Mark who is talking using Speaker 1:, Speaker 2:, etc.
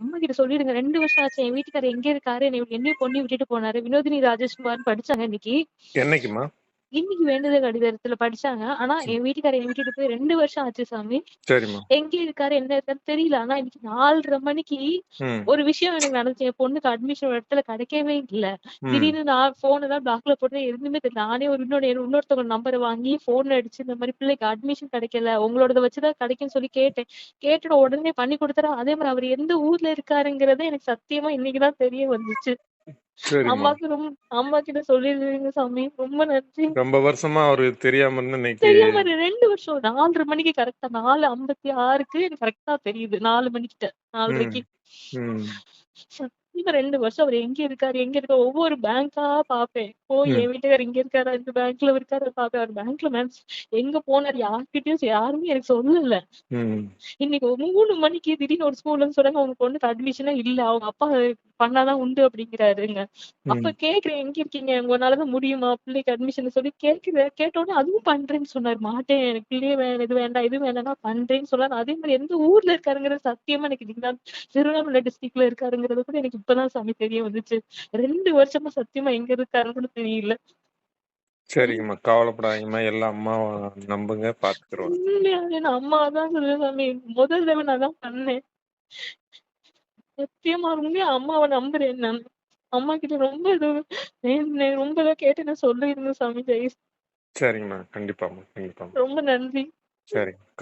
Speaker 1: அம்மா கிட்ட சொல்லிடுங்க ரெண்டு வருஷம் ஆச்சு. என் வீட்டுக்காரர் எங்க இருக்காரு? என்னைய என்னையும் பொண்ணு விட்டுட்டு போனாரு. வினோதினி ராஜேஷ்குமார் படிச்சாங்க இன்னைக்கு.
Speaker 2: என்னைக்குமா?
Speaker 1: இன்னைக்கு வேண்டுதல் கடிதத்துல படிச்சாங்க. ஆனா. என் வீட்டுக்காரர் விட்டுட்டு போய் 2 வருஷம் ஆச்சு சாமி. எங்க இருக்காரு? என்ன இருக்காருன்னு தெரியல. ஆனா இன்னைக்கு 4:30 மணிக்கு. ஒரு விஷயம் எனக்கு நடந்துச்சு. என் பொண்ணுக்கு அட்மிஷன் இடத்துல கிடைக்கவே இல்ல. திடீர்னு நான் ஃபோனெல்லாம் பிளாக்ல போட்டு எதுவுமே தெரியல. நானே ஒரு இன்னொரு இன்னொருத்தவங்க நம்பர வாங்கி ஃபோன் அடிச்சு இந்த மாரி பிள்ளைக்கு அட்மிஷன் கிடைக்கல. உங்களோடத வச்சு தான் கிடைக்கும்னு சொல்லி கேட்டேன். கேட்டுட்டு உடனே பண்ணி குடுத்தாரு. அதே மாரி அவரு எந்த ஊர்ல இருக்காருங்கிறதே எனக்கு சத்தியமா இன்னைக்கு தான் தெரிய வந்துச்சு. அம்மாக்கு ரொம் அம்மா கிட்ட சொல்லிருங்க சாமி. ரொம்ப நன்றி.
Speaker 2: ரொம்ப வருஷமா அவரு தெரியாம
Speaker 1: தெரியாம 2 வருஷம் 4:30 மணிக்கு கரெக்ட்டா 4:56க்கு எனக்கு கரெக்ட்டா தெரியுது. 4 மணிக்கிட்ட
Speaker 2: ம்.
Speaker 1: 4:30க்கு.
Speaker 2: ம்.
Speaker 1: சத்தியமா 2 வருஷம் அவரு எங்க இருக்காரு? எங்க இருக்காரு? ஒவ்வொரு பேங்க்கா பாப்பேன்.
Speaker 2: ம்.
Speaker 1: என் வீட்டுக்காரர் இங்க இருக்காரா? இந்த பேங்க்ல இருக்காரா பாப்பேன். அவர் பேங்க்ல மேம் எங்க போனாரு? யார்கிட்டயும் யாருமே எனக்கு சொல்லல. இன்னைக்கு 3 மணிக்கு திடீர்னு ஒரு ஸ்கூல்ல சொல்றாங்க, உங்க பொண்ணுக்கு அட்மிஷனே இல்ல. அவங்க அப்பா பண்ணாதான் உண்டு அப்படிங்கிறாருங்க. அப்ப. கேக்குறேன் எங்க இருக்கீங்க? உங்களால தான் முடியுமா? பிள்ளைக்கு அட்மிஷன் சொல்லி கேட்கிறேன். கேட்ட உடனே அதுவும் பண்றேன்னு சொன்னாரு. மாட்டேன். எனக்கு பிள்ளையே வேணும். இது வேண்டாம். இது வேண்டாம்னா பண்றேன்னு சொன்னாரு. அதே மாரி எந்த ஊர்ல இருக்காருங்கிறது சத்தியமா எனக்கு தான் திருவண்ணாமலை டிஸ்ட்ரிக்ட்ல இருக்காருங்கிறது கூட எனக்கு இப்பதான் சாமி தெரிய வந்துச்சு. 2 வருஷமா சத்தியமா எங்க இருக்காருன்னு தெரியல.
Speaker 2: சரிங்கம்மா. கவலைப்படாதீங்கம்மா. எல்லாம் அம்மாவ நம்புங்க.
Speaker 1: நான் அம்மாவ தான் சொல்லுவேன் சாமி. முதல் தடவ நான் அதான் பண்ணேன். சத்தியமா உண்மையா அம்மாவ நம்புறேன் நான். அம்மா கிட்ட ரொம்ப இது. ரொம்ப இதான் கேட்டு நான் சொல்லிருந்தேன் சாமி தயவு
Speaker 2: சரிங்கம்மா. கண்டிப்பாம்மா. கண்டிப்பாம்மா.
Speaker 1: ரொம்ப நன்றி.
Speaker 2: க